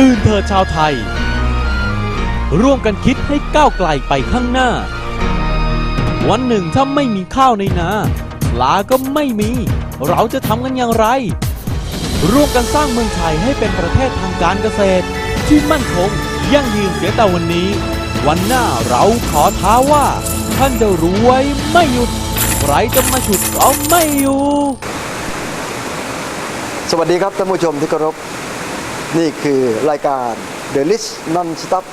ตื่นเถิดชาวไทย ร่วมกันคิดให้ก้าวไกลไปข้างหน้า วันหนึ่งถ้าไม่มีข้าวในนาปลาก็ไม่มี เราจะทำกันอย่างไร ร่วมกันสร้างเมืองไทยให้เป็นประเทศทางการเกษตร ที่มั่นคงยั่งยืนเสียแต่วันนี้ วันหน้าเราขอท้าว่า ท่านจะรวยไม่หยุดใครจะมาฉุดก็ไม่อยู่ สวัสดีครับท่านผู้ชมที่เคารพ นี่คือรายการ The List Non Stop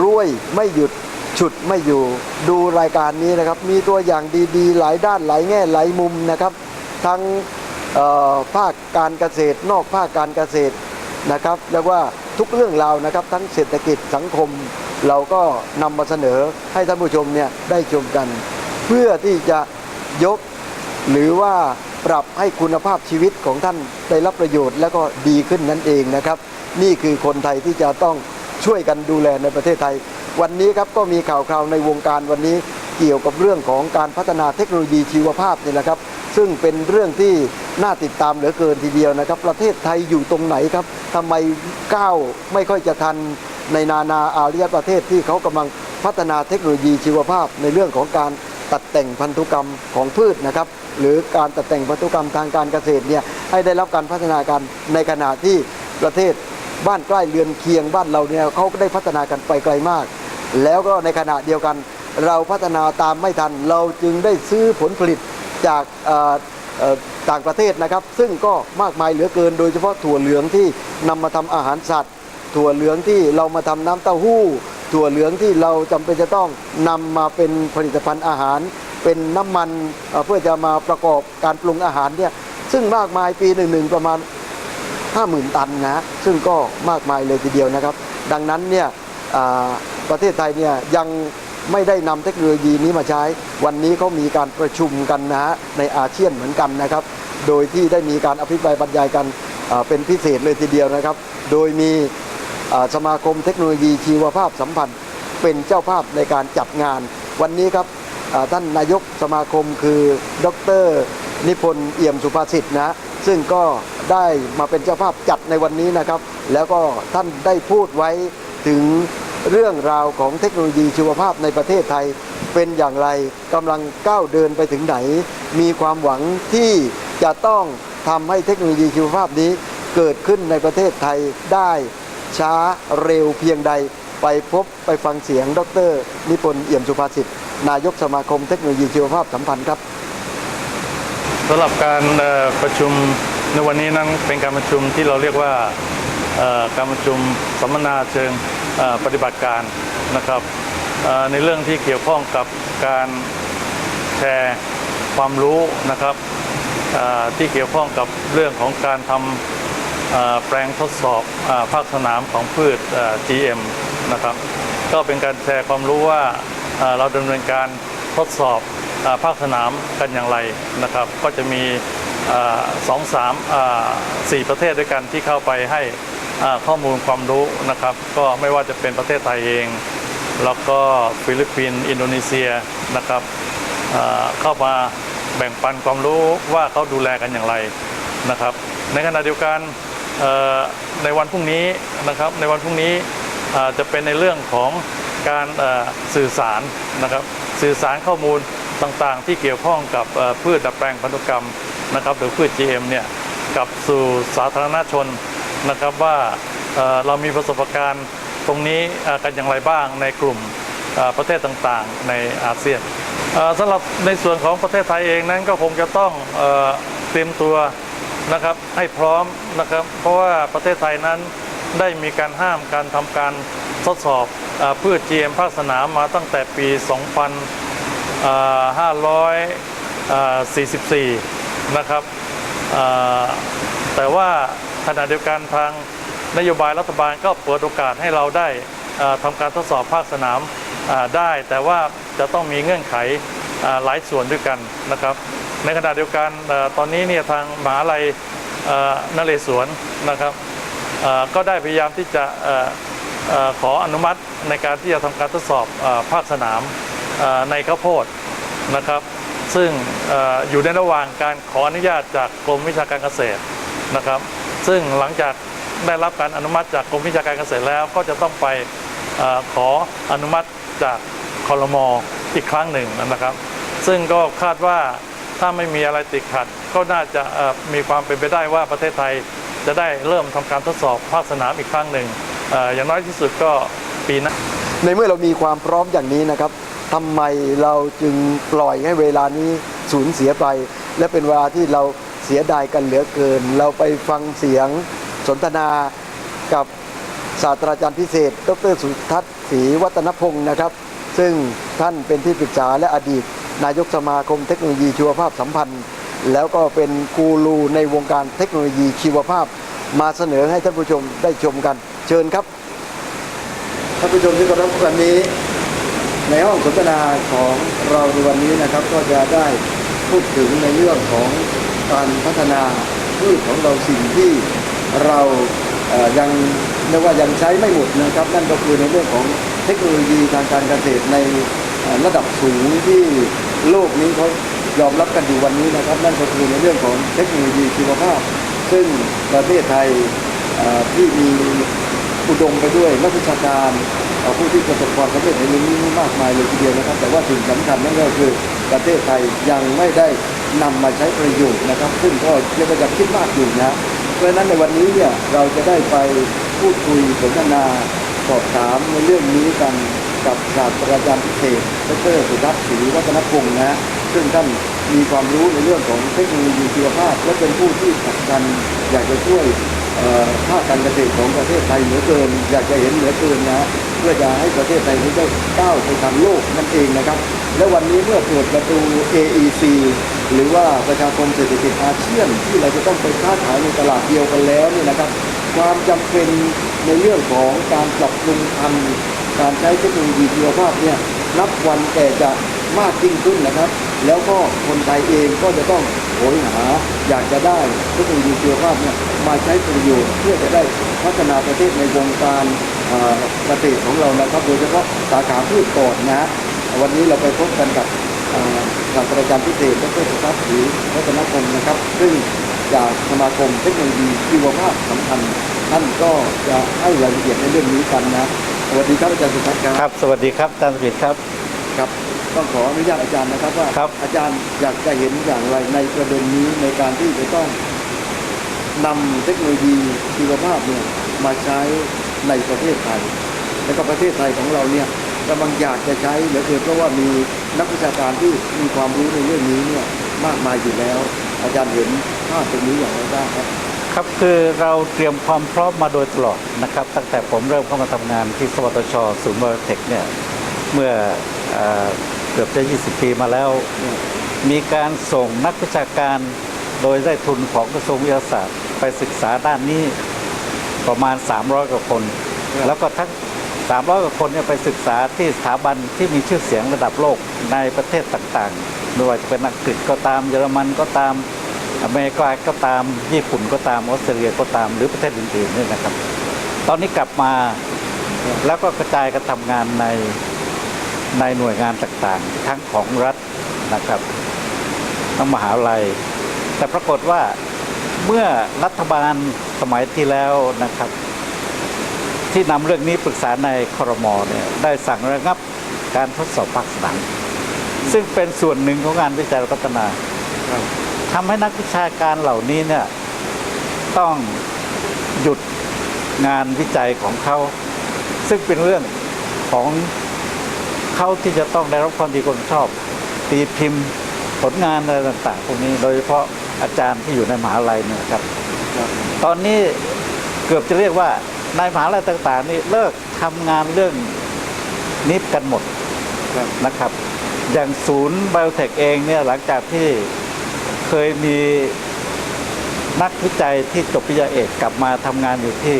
รวยไม่หยุดฉุดไม่อยู่ ดูรายการนี้นะครับ มีตัวอย่างดีๆ หลายด้านหลายแง่หลายมุมนะครับ ทั้งภาคการเกษตร นอกภาคการเกษตรนะครับเรียกว่าทุกเรื่องราวนะครับ ทั้งเศรษฐกิจสังคม เราก็นำมาเสนอให้ท่านผู้ชมเนี่ยได้ชมกัน เพื่อที่จะยกหรือว่าปรับให้คุณภาพชีวิตของท่านได้รับประโยชน์แล้วก็ดีขึ้นนั่นเองนะครับ นี่คือคนไทยที่จะต้องช่วยกันดูแลในประเทศไทย วันนี้ครับก็มีข่าวคราวในวงการวันนี้เกี่ยวกับเรื่องของการพัฒนาเทคโนโลยีชีวภาพนี่แหละครับ ซึ่งเป็นเรื่องที่น่าติดตามเหลือเกินทีเดียวนะครับ ประเทศไทยอยู่ตรงไหนครับทำไมก้าวไม่ค่อยจะทันในนานาอารยประเทศที่เขากำลังพัฒนาเทคโนโลยีชีวภาพในเรื่องของการตัดแต่งพันธุกรรมของพืชนะครับ หรือการตัดแต่งพันธุกรรมทางการเกษตรเนี่ยให้ได้รับการพัฒนาการในขณะที่ประเทศ บ้านใกล้เรือนเคียงบ้านเราเนี่ยเขาก็ได้พัฒนากันไปไกลมาก แล้วก็ในขณะเดียวกัน เราพัฒนาตามไม่ทัน เราจึงได้ซื้อผลผลิตจากต่างประเทศนะครับ ซึ่งก็มากมายเหลือเกิน โดยเฉพาะถั่วเหลืองที่นำมาทำอาหารสัตว์ ถั่วเหลืองที่เรามาทำน้ำเต้าหู้ ถั่วเหลืองที่เราจำเป็นจะต้องนำมาเป็นผลิตภัณฑ์อาหาร เป็นน้ำมันเอ่อเพื่อจะมาประกอบการปรุงอาหารเนี่ยซึ่งมากมายปีหนึ่งๆประมาณ 50,000 ตันนะ ซึ่งก็มากมายเลยทีเดียวนะครับ ดังนั้นเนี่ยประเทศไทยเนี่ยยังไม่ได้นำเทคโนโลยีนี้มาใช้ วันนี้เขามีการประชุมกันนะฮะในอาเซียนเหมือนกันนะครับ โดยที่ได้มีการอภิปรายบรรยายกันเป็นพิเศษเลยทีเดียวนะครับ โดยมีสมาคมเทคโนโลยีชีวภาพสัมพันธ์ เป็นเจ้าภาพในการจัดงาน วันนี้ครับท่านนายกสมาคมคือ ดร นิพนธ์เอี่ยมสุภาษิตนะ ซึ่งก็ได้มาเป็นเจ้าภาพจัดในวันนี้นะครับ แล้วก็ท่านได้พูดไว้ถึงเรื่องราวของเทคโนโลยีชีวภาพในประเทศไทยเป็นอย่างไรกำลังก้าวเดินไปถึงไหน มีความหวังที่จะต้องทำให้เทคโนโลยีชีวภาพนี้เกิดขึ้นในประเทศไทยได้ช้าเร็วเพียงใด ไปพบไปฟังเสียง ดร นิพนธ์เอี่ยมสุภาษิตนายกสมาคมเทคโนโลยีชีวภาพสัมพันธ์ครับ สำหรับการประชุมในวันนี้นั้นเป็นการประชุมที่เราเรียกว่าการประชุมสัมมนาเชิงปฏิบัติการนะครับในเรื่องที่เกี่ยวข้องกับการแชร์ความรู้นะครับที่เกี่ยวข้องกับเรื่องของการทำแปลงทดสอบภาคสนามของพืช GM นะครับก็เป็นการแชร์ความรู้ว่าเราดำเนินการทดสอบ ภาคสนามกันอย่างไรนะครับ ก็จะมีสองสามสี่ประเทศด้วยกันที่เข้าไปให้ข้อมูลความรู้นะครับ ก็ไม่ว่าจะเป็นประเทศไทยเอง แล้วก็ฟิลิปปินส์อินโดนีเซียนะครับเข้ามาแบ่งปันความรู้ว่าเขาดูแลกันอย่างไรนะครับ ในขณะเดียวกันในวันพรุ่งนี้นะครับในวันพรุ่งนี้จะเป็นในเรื่องของการสื่อสารนะครับสื่อสารข้อมูล ต่างๆ ที่เกี่ยวข้องกับพืชดัดแปลงพันธุกรรมนะครับหรือพืช GM เนี่ยกับสู่สาธารณชนนะครับว่าเรามีประสบการณ์ตรงนี้กันอย่างไรบ้างในกลุ่มประเทศต่างๆ ในอาเซียนสำหรับในส่วนของประเทศไทยเองนั้นก็คงจะต้องเตรียมตัวนะครับให้พร้อมนะครับเพราะว่าประเทศไทยนั้นได้มีการห้ามการทำการทดสอบอพืช GM ภาคสนามมาตั้งแต่ปี 544 นะครับแต่ว่าขณะเดียวกันทางนโยบายรัฐบาลก็เปิดโอกาสให้เราได้ทำการทดสอบภาคสนามได้ แต่ว่าจะต้องมีเงื่อนไขหลายส่วนด้วยกันนะครับ ในขณะเดียวกันตอนนี้เนี่ยทางมหาลัยนเรศวรนะครับก็ได้พยายามที่จะอ่อเอ่อขออนุมัติในการที่จะทำการทดสอบอภาคสนาม ในข้าวโพดนะครับ ซึ่งออยู่ในระหว่างการขออนุญาตจากกรมวิชาการเกษตรนะครับ ซึ่งหลังจากได้รับการอนุมัติจากกรมวิชาการเกษตรแล้วก็จะต้องไปอขออนุมัติจากคอรมออีกครั้งหนึ่งนะครับ ซึ่งก็คาดว่าถ้าไม่มีอะไรติดขัด ก็น่าจะมีความเป็นไปได้ว่าประเทศไทยจะได้เริ่มทำการทดสอบภาคสนามอีกครั้งหนึ่งออย่างน้อยที่สุดก็ปีหน้าในเมื่อเรามีความพร้อมอย่างนี้นะครับ ทำไมเราจึงปล่อยให้เวลานี้สูญเสียไป และเป็นเวลาที่เราเสียดายกันเหลือเกิน เราไปฟังเสียงสนทนากับศาสตราจารย์พิเศษ ดรสุทัศน์ศรีวัฒนพงศ์นะครับ ซึ่งท่านเป็นที่ปรึกษาและอดีต นายกสมาคมเทคโนโลยีชีวภาพสัมพันธ์ แล้วก็เป็นกูรูในวงการเทคโนโลยีชีวภาพ มาเสนอให้ท่านผู้ชมได้ชมกัน เชิญครับท่านผู้ชมที่เคารพวันนี้ ในห้องสนทนาของเราในวันนี้นะครับ ก็จะได้พูดถึงในเรื่องของการพัฒนาพืชของเราสิ่งที่เรายังเรียกว่ายังใช้ไม่หมดนะครับ นั่นก็คือในเรื่องของเทคโนโลยีทางการเกษตรในระดับสูงที่โลกนี้เขายอมรับกันอยู่วันนี้นะครับ นั่นก็คือในเรื่องของเทคโนโลยีชีวภาพ ซึ่งประเทศไทยที่มีอุดมไปด้วยนักวิชาการ ผู้ที่ประสบความสำเร็จในเรื่องนี้มากมายเลยทีเดียวนะครับ แต่ว่าสิ่งสำคัญนั่นก็คือประเทศไทยยังไม่ได้นำมาใช้ประโยชน์นะครับ ซึ่งก็เรียกว่าจะคิดมากอยู่นะเพราะฉะนั้นในวันนี้เนี่ยเราจะได้ไปพูดคุยสนทนาสอบถามในเรื่องนี้กันกับศาสตราจารย์พิเศษดรสุทัศน์ศรีวัฒนพงศ์นะซึ่งท่านมีความรู้ในเรื่องของเทคโนโลยีชีวภาพ และเป็นผู้ที่ผลักดันอยากจะช่วยภาคการเกษตรของประเทศไทยเหลือเกิน อยากจะเห็นเหลือเกินนะ เพื่อจะให้ประเทศไทยนี้ได้ก้าวไปทางโลกนั่นเองนะครับ และวันนี้เมื่อเปิดประตู AEC หรือว่าประชาคมเศรษฐกิจอาเซียนที่เราจะต้องไปค้าขายในตลาดเดียวกันแล้วเนี่ยนะครับ ความจำเป็นในเรื่องของการปรับปรุงพันธุ์การใช้เทคโนโลยีชีวภาพเนี่ยนับวันแต่จะมากยิ่งขึ้นนะครับ แล้วก็คนไทยเองก็จะต้องโหยหาอยากจะได้เทคโนโลยีชีวภาพเนี่ยมาใช้ประโยชน์เพื่อจะได้พัฒนาประเทศในวงการ กษตรของเรานะครับโดยเฉพาะสาขาพืชก่อนนะ วันนี้เราไปพบกันกับเอ่อศาสตราจารย์พิเศษดรสุทัศน์หรือรัตนพงศ์นะครับ ซึ่งจากสมาคมเทคโนโลยีชีวภาพสัมพันธ์ท่านก็จะให้รายละเอียดในเรื่องนี้กันนะสวัสดีครับอาจารย์สุทัศน์ครับครับ สวัสดีครับอาจารย์สมิทธิ์ครับครับ ต้องขออนุญาตอาจารย์นะครับว่าครับอาจารย์อยากจะเห็นอย่างไรในประเด็นนี้ในการที่จะต้องนำเทคโนโลยีชีวภาพเนี่ยมาใช้ ในประเทศไทย แล้วก็ประเทศไทยของเราเนี่ยกำลังอยากจะใช้เหลือเกินเพราะว่ามีนักวิชาการที่มีความรู้ในเรื่องนี้เนี่ยมากมายอยู่แล้ว อาจารย์เห็นภาพตรงนี้อย่างไรบ้างครับครับคือเราเตรียมความพร้อมมาโดยตลอดนะครับ ตั้งแต่ผมเริ่มเข้ามาทำงานที่สวทชศูนย์บริเทคเนี่ยเมื่ออเกือบจะ 20 ปีมาแล้ว มีการส่งนักวิชาการโดยได้ทุนของกระทรวงวิทยาศาสตร์ ไปศึกษาด้านนี้ ประมาณ 300 กว่าคนครับแล้วก็ทั้ง 300 กว่าคนเนี่ยไปศึกษาที่สถาบันที่มีชื่อเสียงระดับโลกในประเทศต่างๆ ไม่ว่าจะเป็นอังกฤษก็ตาม เยอรมันก็ตาม อเมริกาก็ตาม ญี่ปุ่นก็ตาม ออสเตรเลียก็ตาม หรือประเทศอื่นๆนี่นะครับ ตอนนี้กลับมาแล้วก็กระจายกันทำงานในในหน่วยงานต่างๆ ทั้งของรัฐนะครับ ทั้งมหาวิทยาลัย แต่ปรากฏว่า เมื่อรัฐบาลสมัยที่แล้วนะครับ ที่นำเรื่องนี้ปรึกษาในครมเนี่ยได้สั่งระงับการทดสอบภาคสนามซึ่งเป็นส่วนหนึ่งของงานวิจัยพัฒนาทำให้นักวิชาการเหล่านี้เนี่ยต้องหยุดงานวิจัยของเขา ซึ่งเป็นเรื่องของเขาที่จะต้องได้รับความดีความชอบ ตีพิมพ์ผลงานอะไรต่าง ๆ พวกนี้โดยเฉพาะ อาจารย์ที่อยู่ในมหาลัยเนี่ยครับ ตอนนี้เกือบจะเรียกว่าในมหาลัยต่างๆ นี่เลิกทำงานเรื่องนิฟกันหมดนะครับ อย่างศูนย์ไบโอเทคเองเนี่ยหลังจากที่เคยมีนักวิจัยที่จบปริญญาเอกกลับมาทำงานอยู่ที่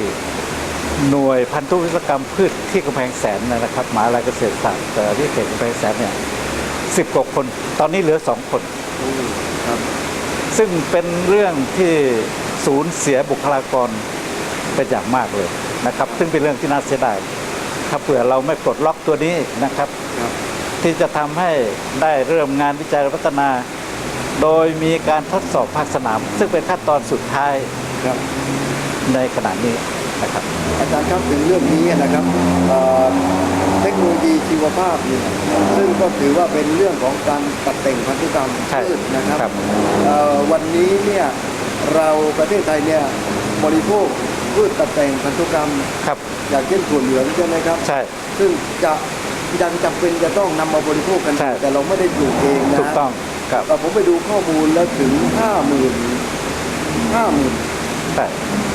หน่วยพันธุวิศวกรรมพืชที่กำแพงแสนนะครับมหาลัยเกษตรศาสตร์ที่เขตกำแพงแสนเนี่ยสิบกว่าคน ตอนนี้เหลือสองคน ซึ่งเป็นเรื่องที่ศูนย์เสียบุคลากรเป็นอย่างมากเลยนะครับ ซึ่งเป็นเรื่องที่น่าเสียดายถ้าเผื่อเราไม่ปลดล็อกตัวนี้นะครับ ที่จะทำให้ได้เริ่มงานวิจัยและพัฒนา โดยมีการทดสอบภาคสนาม ซึ่งเป็นขั้นตอนสุดท้ายในขณะนี้นะครับ อาจารย์ครับถึงเรื่องนี้นะครับ คโนโลยีชีวภาพเนี่ยซึ่งก็ถือว่าเป็นเรื่องของการตัดแต่งพันธุกรรมใช่พืชนะครับครับ เอ่อวันนี้เนี่ยเราประเทศไทยเนี่ยบริโภคพืชตัดแต่งพันธุกรรม ครับ อย่างเช่นถั่วเหลืองใช่ไหมครับ ใช่ ซึ่งจะยังจำเป็นจะต้องนำมาบริโภคกัน ใช่ แต่เราไม่ได้ปลูกเองนะถูกต้องครับแต่ผมไปดูข้อมูลแล้วถึงห้าหมื่นห้าหมื่นใช่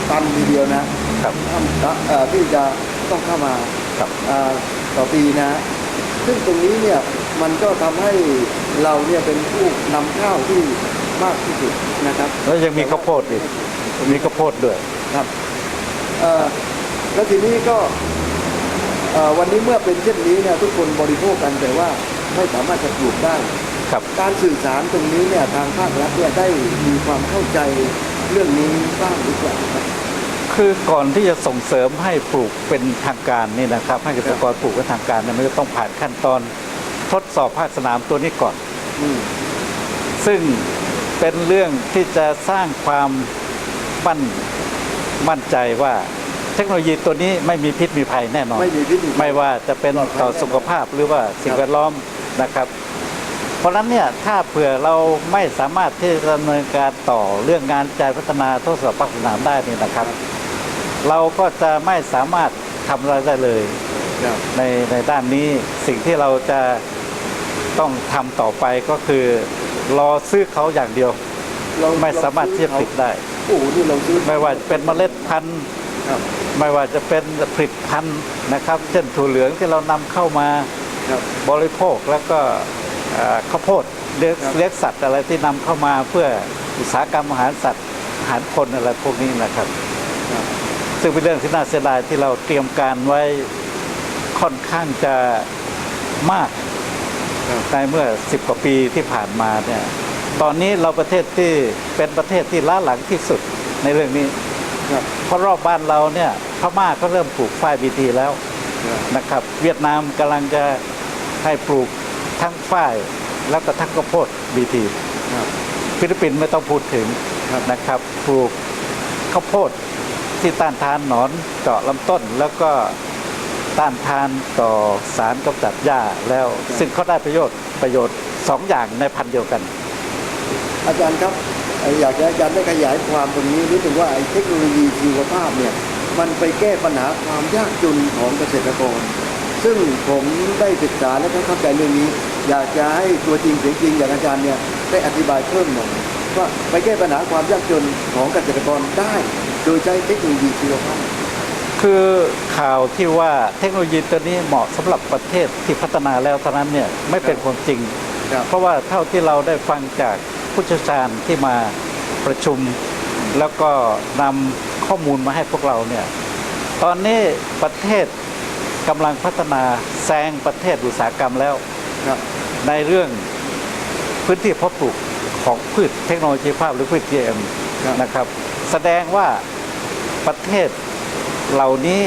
ตันทีเดียวนะครับห้าหมื่นตันเอ่อที่จะต้องเข้ามาครับอ่า ต่อปีนะซึ่งตรงนี้เนี่ยมันก็ทำให้เราเนี่ยเป็นผู้นำข้าวที่มากที่สุดนะครับ แล้วยังมีข้าวโพดอีกมีข้าวโพดด้วยครับเอ่อแล้วทีนี้ก็เอ่อวันนี้เมื่อเป็นเช่นนี้เนี่ยทุกคนบริโภคกันแต่ว่าไม่สามารถจะปลูกได้ครับการสื่อสารตรงนี้เนี่ยทางภาครัฐเนี่ยได้มีความเข้าใจเรื่องนี้บ้างหรือเปล่าครับ คือก่อนที่จะส่งเสริมให้ปลูกเป็นทางการนี่นะครับ ให้เกษตรกรปลูกเป็นทางการเนี่ยมันจะต้องผ่านขั้นตอนทดสอบภาคสนามตัวนี้ก่อนอืมซึ่งเป็นเรื่องที่จะสร้างความมั่นมั่นใจว่าเทคโนโลยีตัวนี้ไม่มีพิษมีภัยแน่นอน ไม่มีพิษมีภัยไม่ว่าจะเป็นต่อสุขภาพหรือว่าสิ่งแวดล้อมนะครับ เพราะฉะนั้นเนี่ยถ้าเผื่อเราไม่สามารถที่จะดำเนินการต่อเรื่องงานวิจัยพัฒนาทดสอบภาคสนามได้นี่นะครับ เราก็จะไม่สามารถทำอะไรได้เลยครับในในด้านนี้สิ่งที่เราจะต้องทำต่อไปก็คือ รอซื้อเขาอย่างเดียว เราไม่สามารถที่จะผลิตได้ โอ้โหนี่เราซื้อไม่ว่าจะเป็นเมล็ดพันธุ์ครับไม่ว่าจะเป็นผลิตภัณฑ์นะครับ เช่นถั่วเหลืองที่เรานำเข้ามาครับบริโภคแล้วก็เอ่อข้าวโพดเลี้ยงครับเลี้ยงสัตว์อะไรที่นำเข้ามาเพื่ออุตสาหกรรมอาหารสัตว์อาหารคนอะไรพวกนี้นะครับครับ ซึ่งเป็นเรื่องที่น่าเสียดายที่เราเตรียมการไว้ค่อนข้างจะมากครับในเมื่อ10กว่าปีที่ผ่านมาเนี่ย ตอนนี้เราประเทศที่เป็นประเทศที่ล้าหลังที่สุดในเรื่องนี้ครับเพราะรอบบ้านเราเนี่ยพม่าก็เริ่มปลูกฝ้ายบีทีแล้วครับนะครับ เวียดนามกำลังจะให้ปลูกทั้งฝ้ายแล้วก็ทั้งข้าวโพดบีทีครับฟิลิปปินส์ไม่ต้องพูดถึงครับนะครับ ปลูกข้าวโพด ที่ต้านทานหนอนเจาะลำต้น แล้วก็ต้านทานต่อสารกำจัดหญ้าแล้ว ซึ่งเขาได้ประโยชน์ประโยชน์สองอย่างในพันธุ์เดียวกัน อาจารย์ครับเอ่ออยากจะอาจารย์ได้ขยายความตรงนี้นิดนึงว่าไอ้เทคโนโลยีชีวภาพเนี่ยมันไปแก้ปัญหาความยากจนของเกษตรกร ซึ่งผมได้ศึกษาและก็เข้าใจเรื่องนี้ อยากจะให้ตัวจริงเสียงจริงอย่างอาจารย์เนี่ยได้อธิบายเพิ่มหน่อยว่าไปแก้ปัญหาความยากจนของเกษตรกรได้ โดยใช้เทคโนโลยีชีวภาพคือข่าวที่ว่าเทคโนโลยีตัวนี้เหมาะสำหรับประเทศที่พัฒนาแล้วเท่านั้นเนี่ยไม่เป็นความจริงครับเพราะว่าเท่าที่เราได้ฟังจากผู้เชี่ยวชาญที่มาประชุม แล้วก็นำข้อมูลมาให้พวกเราเนี่ยตอนนี้ประเทศกำลังพัฒนาแซงประเทศอุตสาหกรรมแล้วครับในเรื่องพื้นที่เพาะปลูกของพืชเทคโนโลยีภาพหรือพืช GM ครับนะครับ แสดงว่า ประเทศเหล่านี้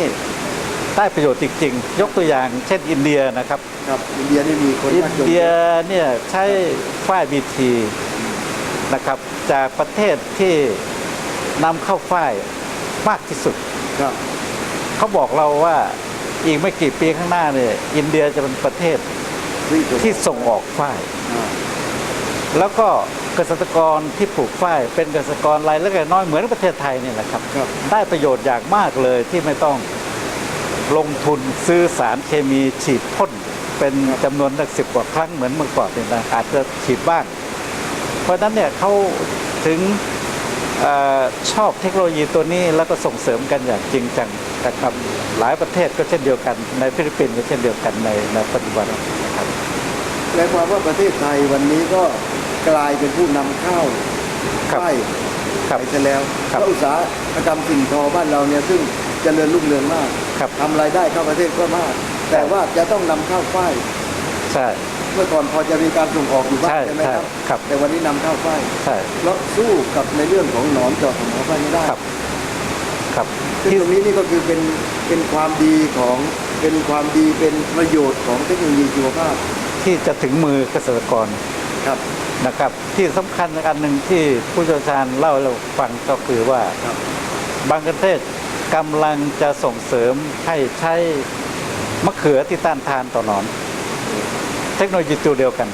ได้ประโยชน์จริง ๆ ยกตัวอย่าง เช่นอินเดียนะครับ ครับอินเดียนี่มีคนอินยากจนเดียเนี่ยใช้ฝ้ายบีทีนะครับ จากประเทศที่นำเข้าฝ้ายมากที่สุดครับเขาบอกเราว่าอีกไม่กี่ปีข้างหน้าเนี่ยอินเดียจะเป็นประเทศที่สุดที่ส่งออกฝ้ายอ่าแล้วก็ เกษตรกรที่ปลูกฝ้ายเป็นเกษตรกรรายเล็กรายน้อยเหมือนประเทศไทยนี่แหละครับครับได้ประโยชน์อย่างมากเลยที่ไม่ต้องลงทุนซื้อสารเคมีฉีดพ่นเป็นจำนวนสิบกว่าครั้งเหมือนเมื่อก่อนเนี่ยนะอาจจะฉีดบ้าง เพราะฉะนั้นเนี่ยเขาถึงเออชอบเทคโนโลยีตัวนี้แล้วก็ส่งเสริมกันอย่างจริงจังนะครับหลายประเทศก็เช่นเดียวกัน ในฟิลิปปินส์ก็เช่นเดียวกันในในปัจจุบันนะครับแปลความว่าประเทศไทยวันนี้ก็ กลายเป็นผู้นำเข้าครับไส้ครับไปซะแล้วครับเพราะอุตสาหกรรมสิ่งทอบ้านเราเนี่ยซึ่งเจริญรุ่งเรืองมากครับ ทำรายได้เข้าประเทศก็มาก แต่ว่าจะต้องนำเข้าฝ้ายใช่ เมื่อก่อนพอจะมีการส่งออกอยู่บ้างใช่ใช่ไหมครับใช่ครับ แต่วันนี้นำเข้าฝ้ายใช่ เพราะสู้กับในเรื่องของหนอนเจาะของหมอฝ้ายไม่ได้ครับ ครับ ซึ่งที่ตรงนี้นี่ก็คือเป็นเป็นความดีของเป็นความดีเป็นประโยชน์ของเทคโนโลยีชีวภาพที่จะถึงมือเกษตรกร ครับ นะครับ ที่สำคัญอันหนึ่งที่ผู้เชี่ยวชาญเล่าให้เราฟังก็คือว่าครับบางประเทศกำลังจะส่งเสริมให้ใช้มะเขือที่ต้านทานต่อหนอน เทคโนโลยีตัวเดียวกัน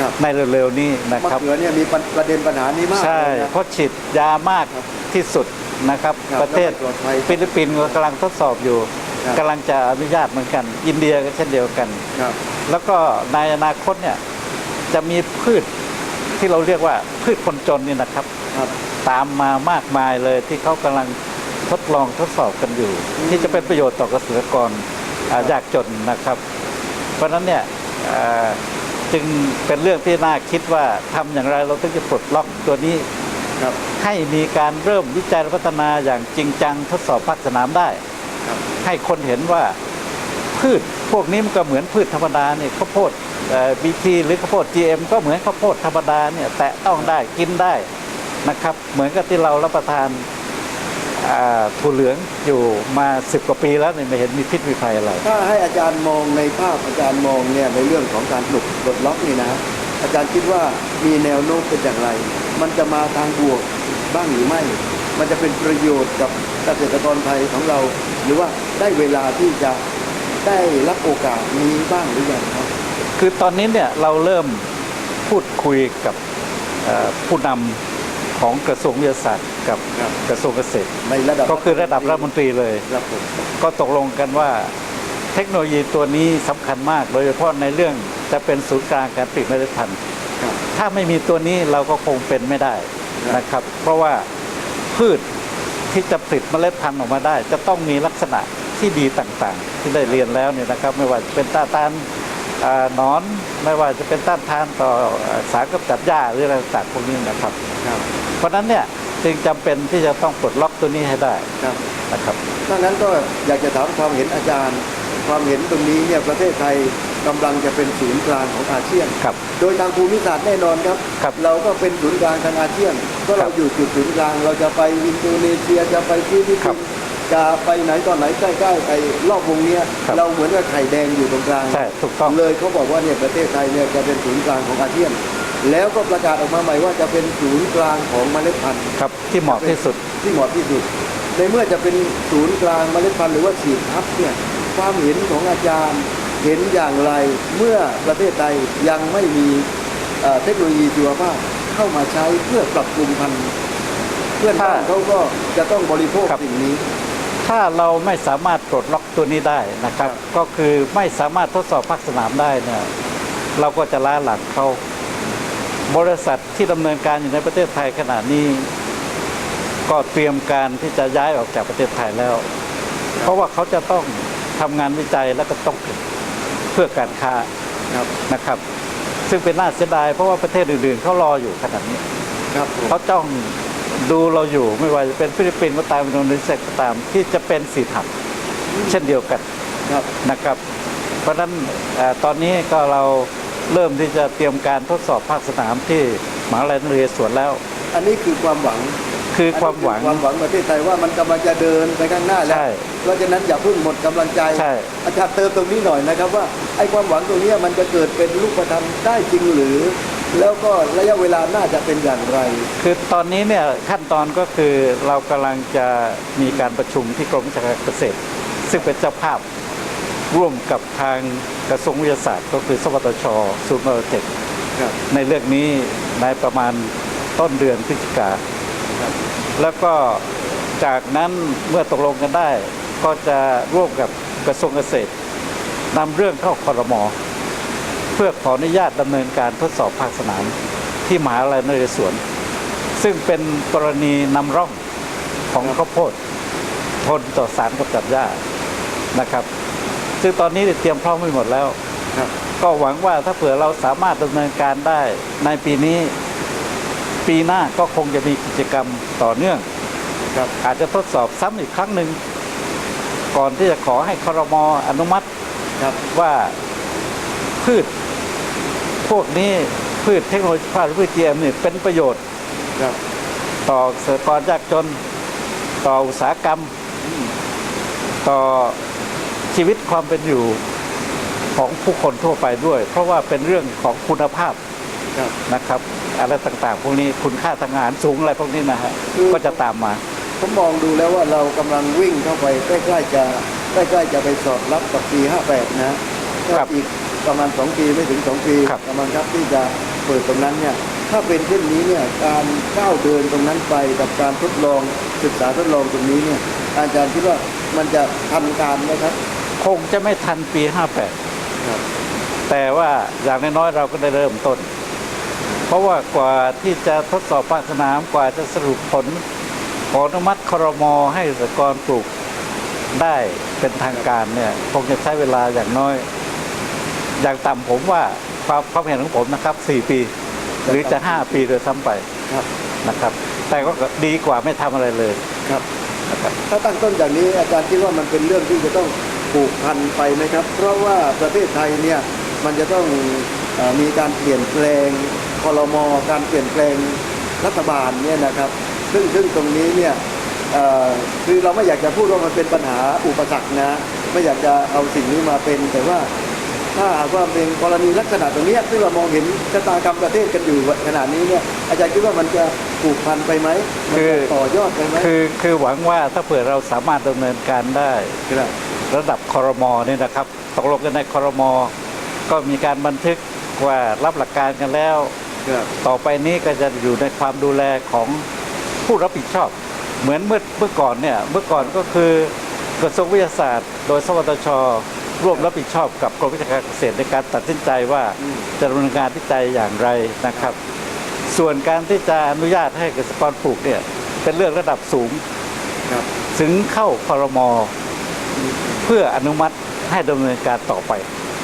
ครับในเร็วๆนี้นะมะครับเขือเนี่ยมีประเด็นปัญหานี้มากใช่เลยนะเพราะฉีดยามากที่สุดนะครับครับประเทศแล้วมันปลอดภัยฟิลิปปินส์ก็กำลังทดสอบอยู่ครับกำลังจะอนุญาตเหมือนกัน อินเดียก็เช่นเดียวกันครับแล้วก็ในอนาคตเนี่ยจะมีพืช ที่เราเรียกว่าพืชคนจนนี่นะครับครับตามมามากมายเลยที่เขากำลังทดลองทดสอบกันอยู่ ที่จะเป็นประโยชน์ต่อเกษตรกรอ่ายากจนนะครับ เพราะฉะนั้นเนี่ยอ่าจึงเป็นเรื่องที่น่าคิดว่าทำอย่างไรเราต้องจะปลดล็อกตัวนี้ครับให้มีการเริ่มวิจัยและพัฒนาอย่างจริงจังทดสอบภาคสนามได้ครับให้คนเห็นว่าพืชพวกนี้มันก็เหมือนพืชธรรมดาเนี่ยข้าวโพด บีทีหรือข้าวโพด GM ก็เหมือนข้าวโพดธรรมดาเนี่ยแตะต้องได้กินได้นะครับ เหมือนกับที่เรารับประทานถั่วเหลืองอยู่มาสิบกว่าปีแล้วเนี่ยไม่เห็นมีพิษมีภัยอะไร ถ้าให้อาจารย์มองในภาพอาจารย์มองเนี่ยในเรื่องของการปลุกปลดล็อกนี่นะอาจารย์คิดว่ามีแนวโน้มเป็นอย่างไร มันจะมาทางบวกบ้างหรือไม่ มันจะเป็นประโยชน์กับเกษตรกรไทยของเรา หรือว่าได้เวลาที่จะได้รับโอกาสนี้บ้างหรือยังครับ คือตอนนี้เนี่ยเราเริ่มพูดคุยกับเอ่อผู้นำของกระทรวงวิทยาศาสตร์กับครับกระทรวงเกษตรในระดับก็คือระดับรัฐมนตรีเลยครับผมก็ตกลงกันว่าเทคโนโลยีตัวนี้สำคัญมาก โดยเฉพาะในเรื่องจะเป็นศูนย์กลางการผลิตเมล็ดพันธุ์ครับถ้าไม่มีตัวนี้เราก็คงเป็นไม่ได้ครับนะครับ เพราะว่าพืชที่จะผลิตเมล็ดพันธุ์ออกมาได้ จะต้องมีลักษณะที่ดีต่างๆ ที่ได้เรียนแล้วเนี่ยนะครับ ไม่ว่าจะเป็นต้านทานอ่าห นอนไม่ว่าจะเป็นต้านทานต่ออ่าสารกำจัดหญ้าหรืออะไรต่างๆพวกนี้นะครับครับเพราะฉะนั้นเนี่ยจึงจำเป็นที่จะต้องปลดล็อกตัวนี้ให้ได้ครับนะครับดังนั้นก็อยากจะถามความเห็นอาจารย์ ความเห็นตรงนี้เนี่ยประเทศไทยกำลังจะเป็นศูนย์กลางของอาเซียนครับโดยทางภูมิศาสตร์แน่นอนครับครับเราก็เป็นศูนย์กลางทางอาเซียน ก็ครัเราบอยู่จุดศูนย์กลาง เราจะไปอินโดนีเซียจะไปฟิลิปครัปิบนส์ จะไปไหนตอนไหนใกล้ๆไอ้รอบวงเนี้ยครับเราเหมือนกับไข่แดงอยู่ตรงกลางใช่ถูกต้อง เลยเขาบอกว่าเนี่ยประเทศไทยเนี่ยจะเป็นศูนย์กลางของอาเซียน แล้วก็ประกาศออกมาใหม่ว่าจะเป็นศูนย์กลางของเมล็ดพันธุ์ ครับที่เหมาะที่สุด ที่เหมาะที่สุด ในเมื่อจะเป็นศูนย์กลางเมล็ดพันธุ์หรือว่าฉีดทับเนี่ยความเห็นของอาจารย์เห็นอย่างไรเมื่อประเทศไทยยังไม่มีเอ่อเทคโนโลยีชีวภาพเข้ามาใช้เพื่อปรับปรุงพันธุ์เพื่อนบ้านเขาก็จะต้องบริโภคครับ สิ่งนี้ ถ้าเราไม่สามารถปลดล็อกตัวนี้ได้นะครับ ก็คือไม่สามารถทดสอบภาคสนามได้เนี่ยเราก็จะล้าหลังเขาบริษัทที่ดำเนินการอยู่ในประเทศไทยขณะนี้ ก็เตรียมการที่จะย้ายออกจากประเทศไทยแล้ว เพราะว่าเขาจะต้องทำงานวิจัยและก็ต้องผลิตเพื่อการค้าครับนะครับ ซึ่งเป็นน่าเสียดายเพราะว่าประเทศอื่นๆเขารออยู่ขนาดนี้ครับผมเขาจ้อง ดูเราอยู่ไม่ว่าจะเป็นฟิลิปปินส์ก็ตามอินโดนีเซียก็ตามที่จะเป็นสีถับเช่นเดียวกันครับนะครับ เพราะฉะนั้นเอ่อตอนนี้ก็เราเริ่มที่จะเตรียมการทดสอบภาคสนามที่มหาวิทยาลัยนเรศวรแล้ว อันนี้คือความหวังคือความหวังอันนี้อความหวังประเทศไทยว่ามันกำลังจะเดินไปข้างหน้าแล้วใช่เพราะฉะนั้นอย่าเพิ่งหมดกำลังใจใช่อาจารย์เติมตรงนี้หน่อยนะครับว่าไอ้ความหวังตรงนี้มันจะเกิดเป็นรูปธรรมได้จริงหรือ แล้วก็ระยะเวลาน่าจะเป็นอย่างไร คือตอนนี้เนี่ยขั้นตอนก็คือเรากำลังจะมีการประชุมที่กรมวิชาการเกษตร ซึ่งเป็นเจ้าภาพร่วมกับทางกระทรวงวิทยาศาสตร์ ก็คือสวทชศูนย์มรเทคครับ ในเรื่องนี้ในประมาณต้นเดือนพฤศจิกา ครับ แล้วก็จากนั้นเมื่อตกลงกันได้ ก็จะร่วมกับกระทรวงเกษตรนำเรื่องเข้าคอรมอ เพื่อขออนุญาตดำเนินการทดสอบภาคสนามที่มหาลัยนเรศวรซึ่งเป็นกรณีนำร่องของข้าวโพดทนต่อสารกำจัดหญ้านะครับ ซึ่งตอนนี้เตรียมพร้อมไว้หมดแล้วครับก็หวังว่าถ้าเผื่อเราสามารถดำเนินการได้ในปีนี้ปีหน้าก็คงจะมีกิจกรรมต่อเนื่องครับอาจจะทดสอบซ้ำอีกครั้งหนึ่งก่อนที่จะขอให้ครมอนุมัติครับว่าพืช พวกนี้พืชเทคโนโลยีพืชพืชเทียมนี่เป็นประโยชน์ครับต่อเกษตรกรยากจน ต่ออุตสาหกรรม ต่อชีวิตความเป็นอยู่ของผู้คนทั่วไปด้วย เพราะว่าเป็นเรื่องของคุณภาพครับนะครับ อะไรต่างๆ พวกนี้คุณค่าทางอาหารสูงอะไรพวกนี้นะฮะคือก็จะตามมาผผมมองดูแล้วว่าเรากำลังวิ่งเข้าไปใกล้ๆจะใกล้ๆจะไปสอดรับกับปี 58 นะก็ครับอีก ประมาณ 2 ปีไม่ถึง 2 ปีครับ ประมาณครับที่จะเปิดตรงนั้นเนี่ยถ้าเป็นเช่นนี้เนี่ยการก้าวเดินตรงนั้นไปกับการทดลองศึกษาทดลองตรงนี้เนี่ยอาจารย์คิดว่ามันจะทันการไหมครับ คงจะไม่ทันปี ครับ 58 แต่ว่าอย่างน้อยๆเราก็ได้เริ่มต้น เพราะว่ากว่าที่จะทดสอบภาคสนามกว่าจะสรุปผลขออนุมัติครมให้เกษตรกรปลูกได้เป็นทางการเนี่ยคงจะใช้เวลาอย่างน้อย อย่างต่ำผมว่าความความเห็นของผมนะครับ 4 ปี หรือจะ 5 ปีโดยซ้ำไปครับนะครับ แต่ก็ดีกว่าไม่ทำอะไรเลยครับ นะครับ ถ้าตั้งต้นอย่างนี้อาจารย์คิดว่ามันเป็นเรื่องที่จะต้องผูกพันไปไหมครับ เพราะว่าประเทศไทยเนี่ยมันจะต้องเออมีการเปลี่ยนแปลงคอรมอการเปลี่ยนแปลงรัฐบาลเนี่ยนะครับ ซึ่งซึ่งตรงนี้เนี่ยเอ่อคือเราไม่อยากจะพูดว่ามันเป็นปัญหาอุปสรรคนะ ไม่อยากจะเอาสิ่งนี้มาเป็น แต่ว่า ถ้าหากว่าเป็นกรณีลักษณะตรงเนี้ยซึ่งเรามองเห็นชะตากรรมประเทศกันอยู่ขนาดนี้เนี่ยอาจารย์คิดว่ามันจะผูกพันไปไหมมันคือจะต่อยอดไปไหมคือคือหวังว่าถ้าเผื่อเราสามารถดำเนินการได้ครับระดับคอรมอนี่นะครับตกลงกันในคอรมอก็มีการบันทึกว่ารับหลักการกันแล้วครับต่อไปนี้ก็จะอยู่ในความดูแลของผู้รับผิดชอบ เหมือนเมื่อเมื่อก่อนเนี่ยเมื่อก่อนก็คือกระทรวงวิทยาศาสตร์ โดยสวทช ร่วมรับผิดชอบกับกรมวิชาการเกษตรในการตัดสินใจว่าอืมจะดำเนินการวิจัยอย่างไรนะครับ ส่วนการที่จะอนุญาตให้เกษตรกรปลูกเนี่ยเป็นเรื่องระดับสูงครับถึงเข้าคอรมอเพื่ออนุมัติให้ดำเนินการต่อไป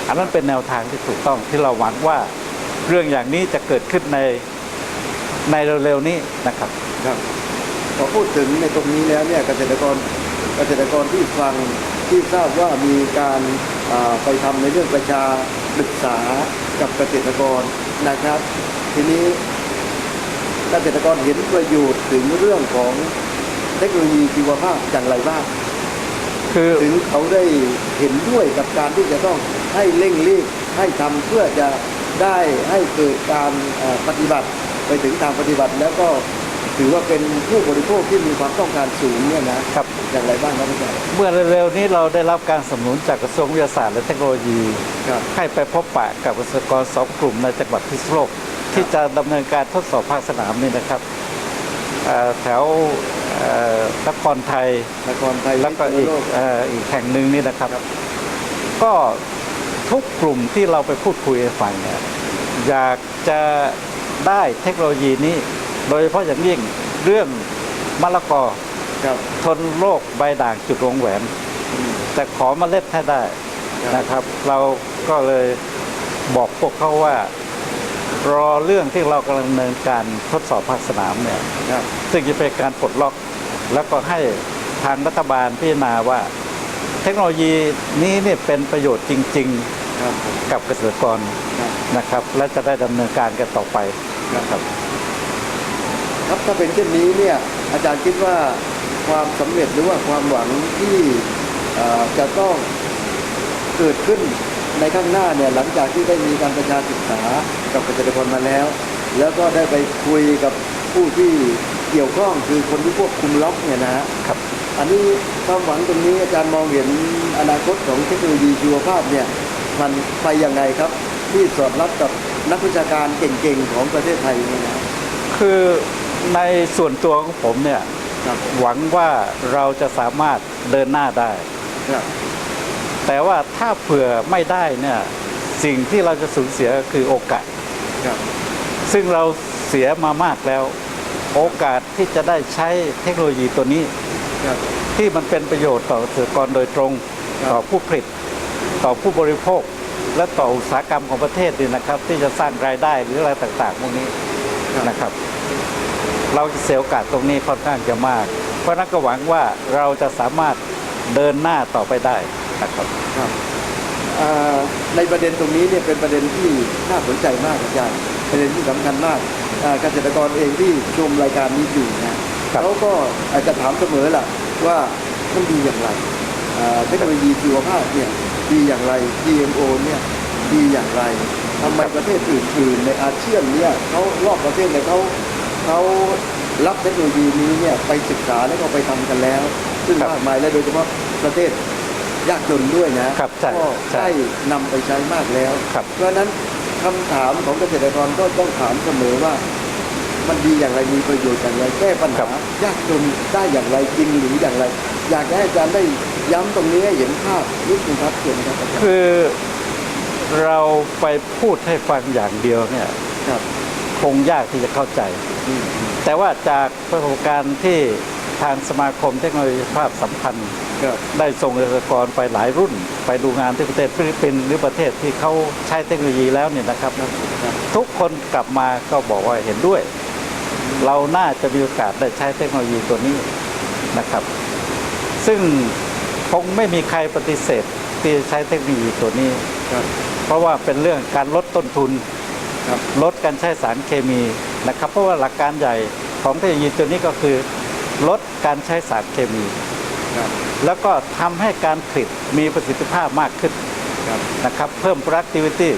อันนั้นเป็นแนวทางที่ถูกต้องที่เราหวังว่าเรื่องอย่างนี้จะเกิดขึ้นในในเร็วๆนี้นะครับครับพอพูดถึงในตรงนี้แล้วเนี่ยเกษตรกรเกษตรกรที่ฟัง ที่ทราบว่ามีการอ่าไปทำในเรื่องประชาศึกษากับเกษตรกรนะครับ ทีนี้เกษตรกรเห็นประโยชน์ถึงเรื่องของเทคโนโลยีชีวภาพอย่างไรบ้างคือถึงเขาได้เห็นด้วยกับการที่จะต้องให้เร่งรีบให้ทำเพื่อจะได้ให้เกิดการเอ่อปฏิบัติไปถึงทางปฏิบัติแล้วก็ ถือว่าเป็นผู้บริโภคที่มีความต้องการสูงเนี่ยนะครับอย่างไรบ้างครับอาจารย์เมื่อเร็วๆนี้เราได้รับการสนับสนุนจากกระทรวงวิทยาศาสตร์และเทคโนโลยี ครับให้ไปพบปะกับเกษตรกรสองกลุ่มในจังหวัดพิษณุโลกที่จะดำเนินการทดสอบภาคสนามนี่นะครับเอ่อแถวเอ่อนครไทย นครไทยแล้วก็อีกพิษณุโลเอ่ออีกแห่งหนึ่งนี่นะครับครับ ก็ทุกกลุ่มที่เราไปพูดคุยให้ฟังเนี่ยอยากจะได้เทคโนโลยีนี้ โดยเฉพาะอย่างยิ่งเรื่องมะละกอครับ ทนโรคใบด่างจุดวงแหวนอืมแต่ขอเมาเล็ดให้ได้ครับ นะครับ เราก็เลยบอกพวกเขาว่า รอเรื่องที่เรากำลังดำเนินการทดสอบภาคสนามเนี่ยครับซึ่งจะเป็นการปลดล็อก แล้วก็ให้ทางรัฐบาลพิจารณาว่า เทคโนโลยีนี้เนี่ยเป็นประโยชน์จริง ครับผมๆ กับเกษตรกรครับนะครับ และจะได้ดำเนินการกันต่อไปนะครับ ครับถ้าเป็นเช่นนี้เนี่ยอาจารย์คิดว่าความสำเร็จหรือว่าความหวังที่เอ่อจะต้องเกิดขึ้นในข้างหน้าเนี่ยหลังจากที่ได้มีการประชาศึกษากับเกษตรกรมาแล้ว แล้วก็ได้ไปคุยกับผู้ที่เกี่ยวข้องคือคนที่ควบคุมล็อกเนี่ยนะฮะครับ อันนี้ความหวังตรงนี้อาจารย์มองเห็นอนาคตของเทคโนโลยีชีวภาพเนี่ยมันไปยังไงครับ ที่สอดรับกับนักวิชาการเก่งๆของประเทศไทยเนี่ยนะคือ ในส่วนตัวของผมเนี่ยครับหวังว่าเราจะสามารถเดินหน้าได้ ครับแต่ว่าถ้าเผื่อไม่ได้เนี่ยสิ่งที่เราจะสูญเสียก็คือโอกาส ครับซึ่งเราเสียมามากแล้ว โอกาสที่จะได้ใช้เทคโนโลยีตัวนี้ ครับ ที่มันเป็นประโยชน์ต่อเกษตรกรโดยตรง ครับ ต่อผู้ผลิต ต่อผู้บริโภค และต่ออุตสาหกรรมของประเทศนี่นะครับ ที่จะสร้างรายได้หรืออะไรต่างๆพวกนี้นะครับ เราจะเสียโอกาสตรงนี้ค่อนข้างจะมาก เพราะฉะนั้นก็หวังว่าเราจะสามารถเดินหน้าต่อไปได้นะครับครับอ่าในประเด็นตรงนี้เนี่ยเป็นประเด็นที่น่าสนใจมากอาจารย์ประเด็นที่สำคัญมากอ่าเกษตรกรเองที่ชมรายการนี้อยู่นะครับเขาก็อาจจะถามเสมอล่ะว่ามันดีอย่างไรอ่าเทคโนโลยีชีวภาพเนี่ยดีอย่างไร GMO เนี่ยดีอย่างไรทำไมประเทศอื่นๆในอาเซียนเนี่ยเขารอบประเทศเนี่ยเขา เขารับเทคโนโลยีนี้เนี่ยไปศึกษาแล้วก็ไปทำกันแล้ว ซึ่งครับมากมายและโดยเฉพาะประเทศยากจนด้วยนะครับใช่ก็ใช่ได้นำไปใช้มากแล้วครับเพราะฉะนั้นคำถามของเกษตรกรก็ต้องถามเสมอว่า มันดีอย่างไรมีประโยชน์อย่างไรแก้ปัญหายากจนได้อย่างไรจริงหรืออย่างไร อยากให้อาจารย์ได้ย้ำตรงนี้ให้เห็นภาพนิดนึงครับเชิญครับอาจารย์คือเราไปพูดให้ฟังอย่างเดียวเนี่ย ครับคงยากที่จะเข้าใจอืมแต่ว่าจากประสบการณ์ที่ทางสมาคมเทคโนโลยีภาพสัมพันธ์ครับได้ส่งเกษตรกรไปหลายรุ่น ไปดูงานที่ประเทศฟิลิปปินส์หรือประเทศที่เขาใช้เทคโนโลยีแล้วเนี่ยนะครับครับ ทุกคนกลับมาก็บอกว่าเห็นด้วย เราน่าจะมีโอกาสได้ใช้เทคโนโลยีตัวนี้นะครับ ซึ่งคงไม่มีใครปฏิเสธที่จะใช้เทคโนโลยีตัวนี้ครับเพราะว่าเป็นเรื่องการลดต้นทุนครับ ลดการใช้สารเคมีนะครับ เพราะว่าหลักการใหญ่ของเทคโนโลยีตัวนี้ก็คือ ลดการใช้สารเคมีครับแล้วก็ทำให้การผลิตมีประสิทธิภาพมากขึ้นครับนะครับ เพิ่ม productivity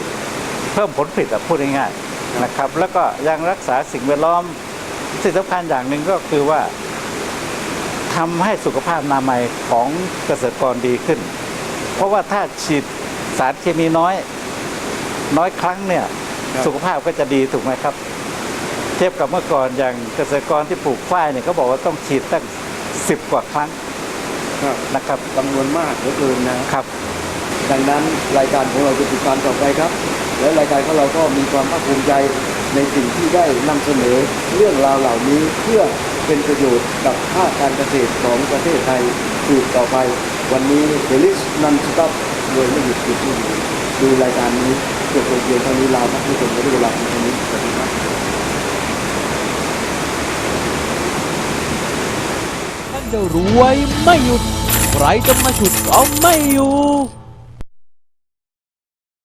เพิ่มผลผลิตอะพูดง่ายๆนะครับ แล้วก็ยังรักษาสิ่งแวดล้อมสิ่งสำคัญอย่างหนึ่งก็คือว่าทำให้สุขภาพนามัยของเกษตรกรดีขึ้น เพราะว่าถ้าฉีดสารเคมีน้อย น้อยครั้งเนี่ยครับ สุขภาพก็จะดีถูกไหมครับ เทียบกับเมื่อก่อนอย่างเกษตรกรที่ปลูกฝ้ายเนี่ยเขาบอกว่าต้องฉีดตั้งสิบกว่าครั้งครับนะครับจำนวนมากเหลือเกินนะครับ ดังนั้นรายการของเราจะติดตามต่อไปครับ และรายการของเราก็มีความภาคภูมิใจในสิ่งที่ได้นำเสนอเรื่องราวเหล่านี้เพื่อเป็นประโยชน์กับภาคการเกษตรของประเทศไทยสืบต่อไป วันนี้เดลิสนันสต็อปโดยไม่หยุดหยุดไม่หยุดดูรายการนี้ จบลงเดียวท่านี้ลาท่านผู้ชมไว้ด้เวลาเพียงเท่านี้สวัสดีครับท่านจะรวยไม่หยุดใครจะมาฉุดก็ไม่อยู่